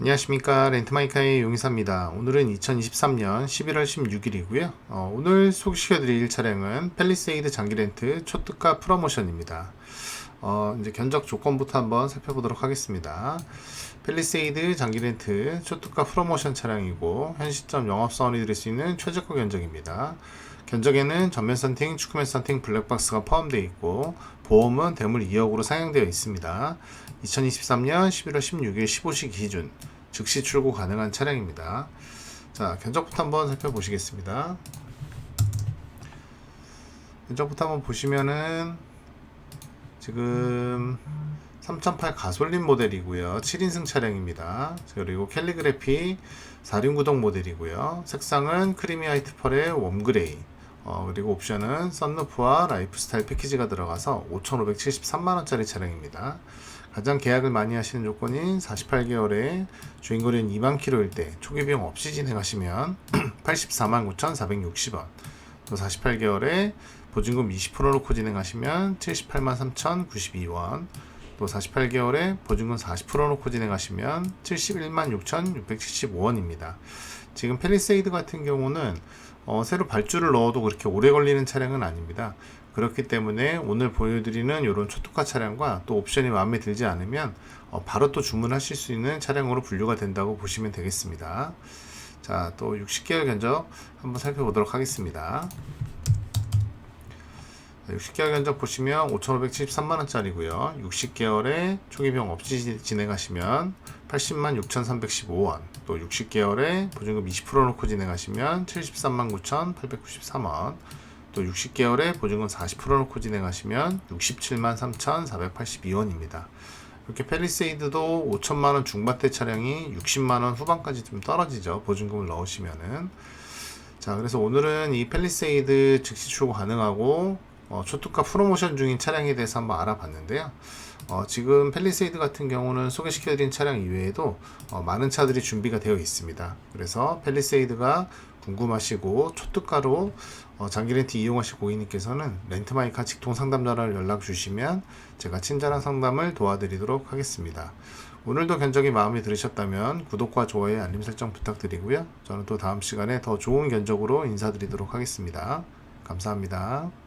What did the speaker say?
안녕하십니까 렌트마이카의 용의사입니다. 오늘은 2023년 11월 16일이고요. 어, 오늘 소개시켜드릴 차량은 펠리세이드 장기렌트 초특가 프로모션입니다. 어, 이제 견적 조건부터 한번 살펴보도록 하겠습니다. 펠리세이드 장기렌트 초특가 프로모션 차량이고 현 시점 영업사원이 드릴 수 있는 최저가 견적입니다. 견적에는 전면 선팅, 축구면 선팅, 블랙박스가 포함되어 있고 보험은 대물 2억으로 상향되어 있습니다. 2023년 11월 16일 15시 기준 즉시 출고 가능한 차량입니다. 자, 견적부터 한번 살펴보시겠습니다. 견적부터 한번 보시면은 지금 3008 가솔린 모델이고요. 7인승 차량입니다. 그리고 캘리그래피 4륜 구동 모델이고요. 색상은 크리미 화이트 펄의 웜그레이. 어, 그리고 옵션은 썬루프와 라이프스타일 패키지가 들어가서 5,573만원짜리 차량입니다. 가장 계약을 많이 하시는 조건인 48개월에 주행거리는 2만 킬로일 때 초기 비용 없이 진행하시면 84만 9,460원 또 48개월에 보증금 20% 넣고 진행하시면 78만 3,092원 또 48개월에 보증금 40% 넣고 진행하시면 71만 6,675원입니다. 지금 펠리세이드 같은 경우는 어, 새로 발주를 넣어도 그렇게 오래 걸리는 차량은 아닙니다. 그렇기 때문에 오늘 보여드리는 이런 초특화 차량과 또 옵션이 마음에 들지 않으면 어, 바로 또 주문하실 수 있는 차량으로 분류가 된다고 보시면 되겠습니다. 자, 또 60개월 견적 한번 살펴보도록 하겠습니다. 60개월 견적 보시면 5,573만원짜리고요. 60개월에 초기 비용 없이 진행하시면 80만 6,315원. 또 60개월에 보증금 20% 놓고 진행하시면 73만 9,893원. 또 60개월에 보증금 40% 놓고 진행하시면 67만 3,482원입니다. 이렇게 펠리세이드도 5천만원 중반대 차량이 60만원 후반까지 좀 떨어지죠. 보증금을 넣으시면은. 자, 그래서 오늘은 이 펠리세이드 즉시 출고 가능하고 어, 초특가 프로모션 중인 차량에 대해서 한번 알아봤는데요. 어, 지금 펠리세이드 같은 경우는 소개시켜드린 차량 이외에도 어, 많은 차들이 준비가 되어 있습니다. 그래서 펠리세이드가 궁금하시고 초특가로 어, 장기 렌트 이용하실 고객님께서는 렌트마이카 직통 상담자를 연락 주시면 제가 친절한 상담을 도와드리도록 하겠습니다. 오늘도 견적이 마음에 들으셨다면 구독과 좋아요, 알림 설정 부탁드리고요. 저는 또 다음 시간에 더 좋은 견적으로 인사드리도록 하겠습니다. 감사합니다.